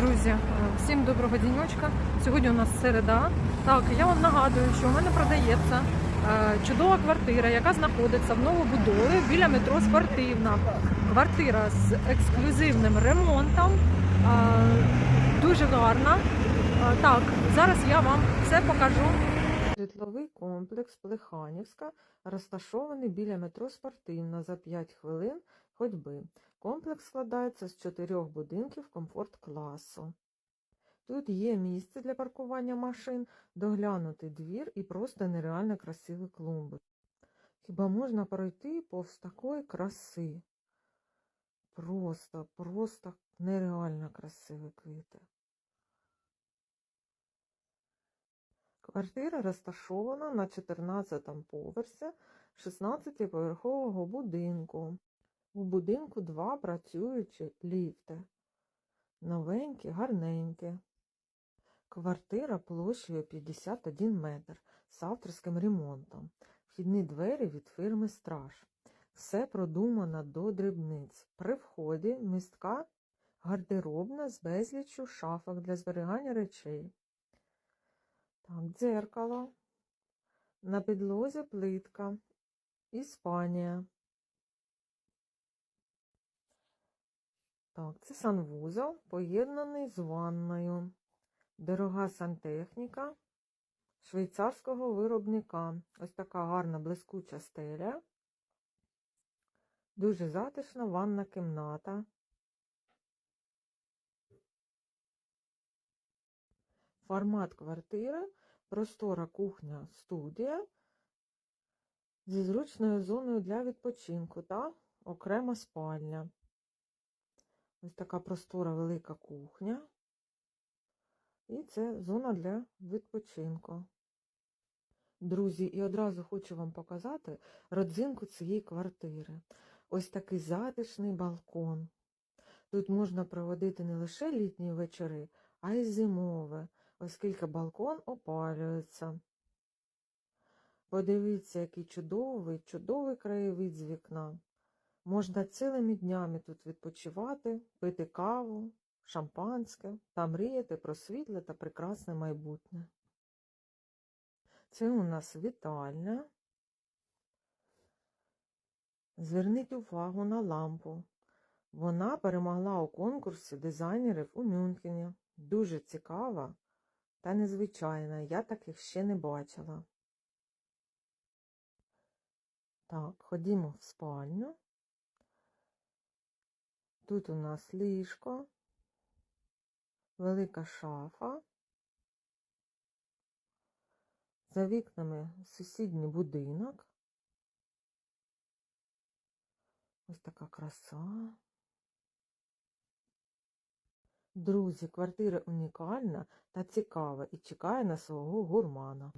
Друзі, е, всім доброго діньочка. Сьогодні у нас середа. Так, я вам нагадую, що у мене продається е, чудова квартира, яка знаходиться в новобудові біля метро Спортивна. Квартира з ексклюзивним ремонтом. е, Дуже гарна. Так, зараз я вам все покажу. Житловий комплекс Плеханівська розташований біля метро Спортивна за 5 хвилин ходьби. Комплекс складається з чотирьох будинків комфорт-класу. Тут є місце для паркування машин, доглянутий двір і просто нереально красиві клумби. Хіба можна пройти повз такої краси? Просто, просто нереально красиві квіти. Квартира розташована на 14 поверсі 16-поверхового будинку. У будинку два працюючі ліфти. Новенькі, гарненькі. Квартира площею 51 метр з авторським ремонтом. Вхідні двері від фірми Страж. Все продумано до дрібниць. При вході містка гардеробна з безліччю шафок для зберігання речей. Так, дзеркало. На підлозі плитка. Іспанія. Так, це санвузол, поєднаний з ванною. Дорога сантехніка швейцарського виробника. Ось така гарна блискуча стеля. Дуже затишна ванна кімната. Формат квартири, простора кухня, студія зі зручною зоною для відпочинку та окрема спальня. Ось така простора велика кухня. І це зона для відпочинку. Друзі, і одразу хочу вам показати родзинку цієї квартири. Ось такий затишний балкон. Тут можна проводити не лише літні вечори, а й зимове, оскільки балкон опалюється. Подивіться, який чудовий, чудовий краєвид з вікна. Можна цілими днями тут відпочивати, пити каву, шампанське та мріяти про світле та прекрасне майбутнє. Це у нас вітальня. Зверніть увагу на лампу. Вона перемогла у конкурсі дизайнерів у Мюнхені. Дуже цікава та незвичайна. Я таких ще не бачила. Так, ходімо в спальню. Тут у нас ліжко, велика шафа. За вікнами сусідній будинок. Ось така краса. Друзі, квартира унікальна та цікава і чекає на свого гурмана.